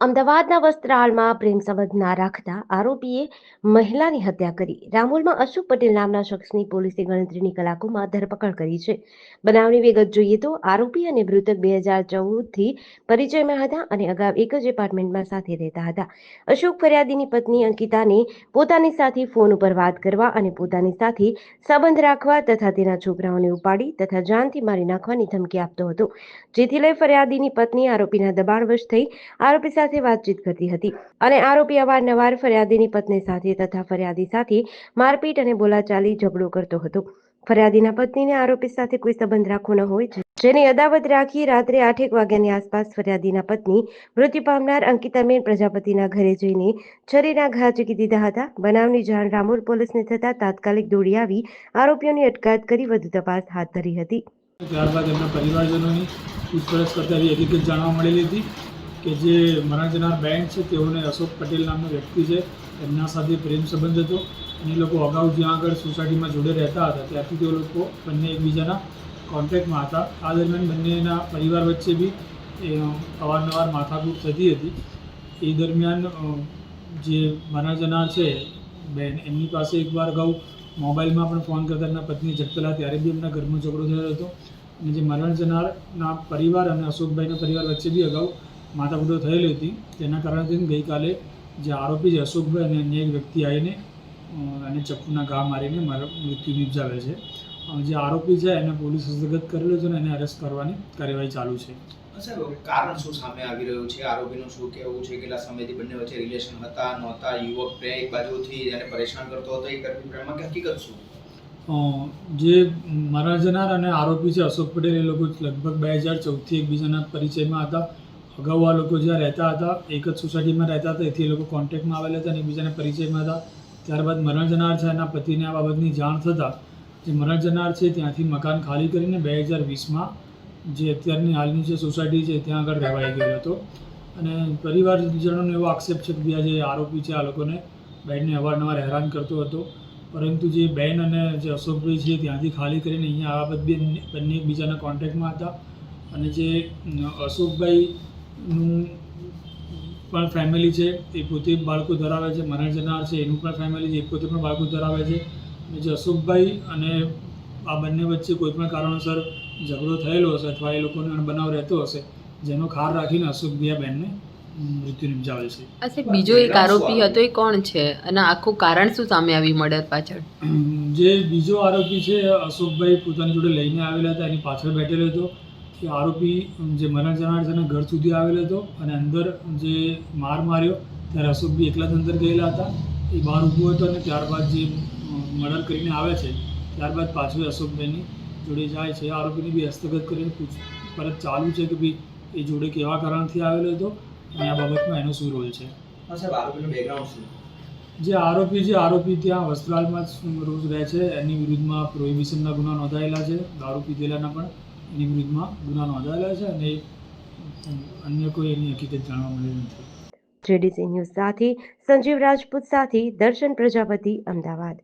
અમદાવાદના વસ્ત્રાલમાં પ્રેમ સંબંધ ના રાખતા આરોપીએ મહિલાની હત્યા કરી. રામોલમાં અશોક પટેલ નામના શખ્સની પોલીસે ગણતરીની કલાકોમાં ધરપકડ કરી છે. બનાવની વિગત જોઈએ તો આરોપી અને મૃતક બે હજાર ચૌદથી પરિચયમાં હતા અને અગાઉ એક જ એપાર્ટમેન્ટમાં સાથે રહેતા હતા. અશોક ફરિયાદીની પત્ની અંકિતાને પોતાની સાથે ફોન ઉપર વાત કરવા અને પોતાની સાથે સંબંધ રાખવા તથા તેના છોકરાઓને ઉપાડી તથા જાનથી મારી નાખવાની ધમકી આપતો હતો. જેથી લઈ ફરિયાદીની પત્ની આરોપીના દબાણવશ થઈ આરોપી સાથે વાતચીત કરતી હતી અને આરોપી અવારનવાર ફરિયાદીની પત્ની સાથે તથા ફરિયાદી સાથે મારપીટ અને બોલાચાલી ઝઘડો કરતો હતો. ફરિયાદીના પત્નીને આરોપી સાથે કોઈ સંબંધ રાખવો ન હોય. જેની અદાવત રાખી રાત્રે આઠેક વાગ્યાની આસપાસ ફરિયાદીના પત્ની મૃત્યુ પામનાર અંકિતાબેન પ્રજાપતિના ઘરે જઈને છરીના ઘા ચૂકી દીધા હતા. બનાવની જાણ રામોલ પોલીસને થતા તાત્કાલિક દોડી આવી, આરોપીઓની અટકાયત કરી વધુ તપાસ હાથ ધરી હતી. ત્યારબાદ એમના પરિવારજનોની પૂછપરછ કરતા એવી હકીકત જાણવા મળેલી હતી. કે જે મરણ જનાર બેન છે, તેઓને અશોક પટેલ નામનો વ્યક્તિ છે. એમના સાથે પ્રેમ સંબંધ હતો. અને એ લોકો અગાઉ જ્યાં આગળ સોસાયટીમાં જોડે રહેતા હતા ત્યારથી તેઓ લોકો બંને એકબીજાના કોન્ટેક્ટમાં હતા. આ દરમિયાન બંનેના પરિવાર વચ્ચે બી અવારનવાર માથાકૂટ થતી હતી. એ દરમિયાન જે મહારાજના છે, બેન, એમની પાસે એકવાર અગાઉ મોબાઈલમાં પણ ફોન કરતા એમના પત્ની જગતલા ત્યારે બી એમના ઘરમાં ઝઘડો થયો હતો. અને જે મરણ જનારના પરિવાર અને અશોકભાઈના પરિવાર વચ્ચે બી અગાઉ માથાકૂટો થયેલી હતી. તેના કારણે ગઈકાલે જે આરોપી છે અશોકભાઈ અને અન્ય એક વ્યક્તિ આવીને અને ચપ્પુના ઘા મારીને મારા મૃત્યુ નિપજાવે છે. જે આરોપી છે એને પોલીસ હસ્તગત કરેલો છે અને એને અરેસ્ટ કરવાની કાર્યવાહી ચાલુ છે. સાહેબ કારણ શું સામે આવી રહ્યું છે? આરોપીનું શું કહેવું છે? કેટલા સમયથી બંને વચ્ચે રિલેશન હતા નહોતા? યુવક પ્રે એક બાજુથી એને પરેશાન કરતો હતો એ કરવી પ્રેમમાં કે હકીકત શું? જે જનાર અને આરોપી છે અશોક પટેલ એ લોકો લગભગ બે હજાર ચૌદથી એકબીજાના પરિચયમાં હતા. અગાઉ આ લોકો જ્યાં રહેતા હતા એક જ સોસાયટીમાં રહેતા હતા એથી એ લોકો કોન્ટેક્ટમાં આવેલા હતા અને એકબીજાના પરિચયમાં હતા. ત્યારબાદ મરણ જનાર છે એના પતિને આ બાબતની જાણ થતાં જે મરણ જનાર છે ત્યાંથી મકાન ખાલી કરીને બે હજાર વીસમાં જે અત્યારની હાલની જે સોસાયટી છે ત્યાં આગળ રહેવાઈ ગયો હતો. અને પરિવારજનોનો એવો આક્ષેપ છે કે બીજા જે આરોપી છે આ લોકોને બેનને અવારનવાર હેરાન કરતો હતો. પરંતુ જે બેન અને જે અશોકભાઈ છે ત્યાંથી ખાલી કરીને અહીંયા આ બાબત બંને એકબીજાના કોન્ટેક્ટમાં હતા. અને જે અ, અશોકભાઈનું પણ ફેમિલી છે એ પોતે બાળકો ધરાવે છે મરણ જનાર છે એનું પણ ફેમિલી છે એ પોતે પણ બાળકો ધરાવે છે. જે અશોકભાઈ અને આ બંને વચ્ચે કોઈ પણ કારણોસર ઝઘડો થયેલો હશે અથવા એ લોકોને બનાવ રહેતો હશે જેનો ખાર રાખીને અશોકભાઈ આ બેનને મૃત્યુ નિપજાવેલ છે. અચ્છા બીજો એક આરોપી હતો એ કોણ છે? અને આખું કારણ શું સામે આવી મર્ડર પાછળ? જે બીજો આરોપી છે અશોકભાઈ પોતાની જોડે લઈને આવેલા હતા એની પાછળ બેઠેલો હતો. એ આરોપી જે મરણ જનાર છે ઘર સુધી આવેલો હતો અને અંદર જે માર માર્યો ત્યારે અશોકભાઈ એકલા જ અંદર ગયેલા હતા. એ બહાર ઊભો હતો અને ત્યારબાદ જે મર્ડર કરીને આવે છે ત્યારબાદ પાછું અશોકભાઈની જોડે જાય છે. આરોપીને બી હસ્તગત કરીને પૂછ પરત ચાલુ છે કે ભાઈ એ જોડે કેવા કારણથી આવેલો હતો અને આ બાબતમાં એનો શું રોલ છે? જે આરોપી છે આરોપી ત્યાં વસ્ત્રાલમાં જ રોજ રહે છે. એની વિરુદ્ધમાં પ્રોહિબિશનના ગુના નોંધાયેલા છે. દારૂ પીધેલાના પણ. એની વિરુદ્ધમાં ગુના નોંધાયેલા છે અને અન્ય કોઈ એની હકીકત જાણવા મળી નથી. જેડીસી ન્યૂઝ સાથે સંજીવ રાજપૂત સાથે દર્શન પ્રજાપતિ અમદાવાદ.